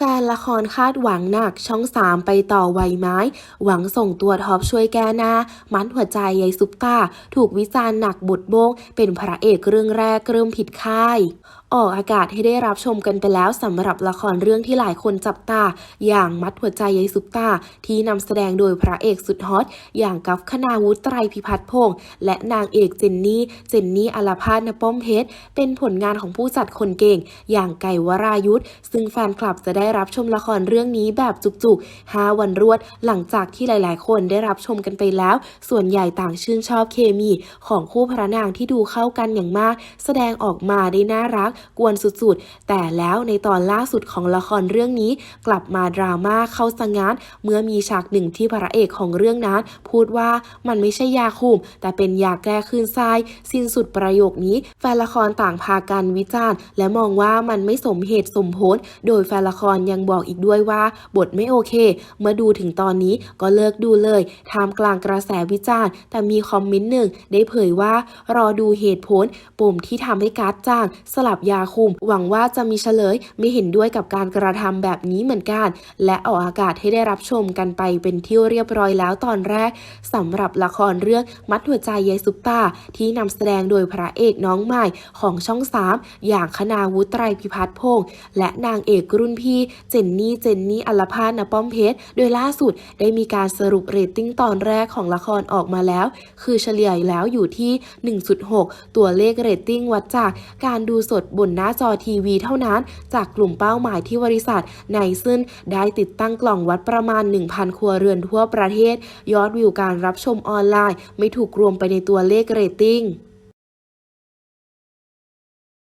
แฟนละครคาดหวังหนักช่องสามไปต่อไวไม้ หวังส่งตัวท็อปช่วยแก้หน้า มัดหัวใจยายซุปตา ถูกวิจารณ์หนักบทโบงเป็นพระเอกเรื่องแรกเริ่มผิดค่ายออกอากาศให้ได้รับชมกันไปแล้วสำหรับละครเรื่องที่หลายคนจับตา อย่างมัดหัวใจยายซุปตา ที่นำแสดงโดยพระเอกสุดฮอต อย่างกัฟคณาวุฒิไตรพิพัฒน์พงษ์และนางเอกเจนนี่ เจนนี่อลภาสนป้อมเพชรเป็นผลงานของผู้จัดคนเก่ง อย่างไก่วรายุทธซึ่งแฟนคลับจะได้รับชมละครเรื่องนี้แบบจุกๆ 5 วันรวด หลังจากที่หลาย ๆ คนได้รับชมกันไปแล้ว ส่วนใหญ่ต่างชื่นชอบเคมี ของคู่พระนางที่ดูเข้ากันอย่างมาก แสดงออกมาได้น่ารักกวนสุดๆ แต่แล้วในตอนล่าสุดของละครเรื่องนี้ กลับมาดราม่าเข้าสังงาน เมื่อมีฉากหนึ่งที่พระเอกของเรื่องนั้น พูดว่ามันไม่ใช่ยาคุม แต่เป็นยาแก้คลื่นไส้สิ้นสุดประโยคนี้ แฟนละครต่างพากันวิจารณ์ และมองว่ามันไม่สมเหตุสมผล โดยแฟนละครยังบอกอีกด้วยว่า บทไม่โอเค เมื่อดูถึงตอนนี้ก็เลิกดูเลยท่ามกลางกระแสวิจารณ์ แต่มีคอมเมนต์หนึ่งได้เผยว่ารอดูเหตุผลปุ่มที่ทำให้การ์ดจ้างสลับยาคุม หวังว่าจะมีเฉลยไม่เห็นด้วยกับการกระทำแบบนี้เหมือนกัน และออกอากาศให้ได้รับชมกันไปเป็นที่เรียบร้อยแล้วตอนแรกสำหรับละครเรื่องมัดหัวใจยายซุปตาที่นำแสดงโดยพระเอกน้องใหม่ของช่องสามอย่างคณาวุฒิไตรพิพัฒน์พงษ์และนางเอกรุ่นพี่เจนนี่เจนนี่อลภาสนป้อมเพชรโดยล่าสุดได้มีการสรุปเรตติ้งตอนแรกของละครออกมาแล้ว คือเฉลี่ยแล้วอยู่ที่ 1.6 ตัวเลขเรตติ้งวัดจากการดูสดบนหน้าจอทีวีเท่านั้น จากกลุ่มเป้าหมายที่บริษัทในซึ่งได้ติดตั้งกล่องวัดประมาณ 1,000 ครัวเรือนทั่วประเทศ ยอดวิวการรับชมออนไลน์ ไม่ถูกรวมไปในตัวเลขเรตติ้ง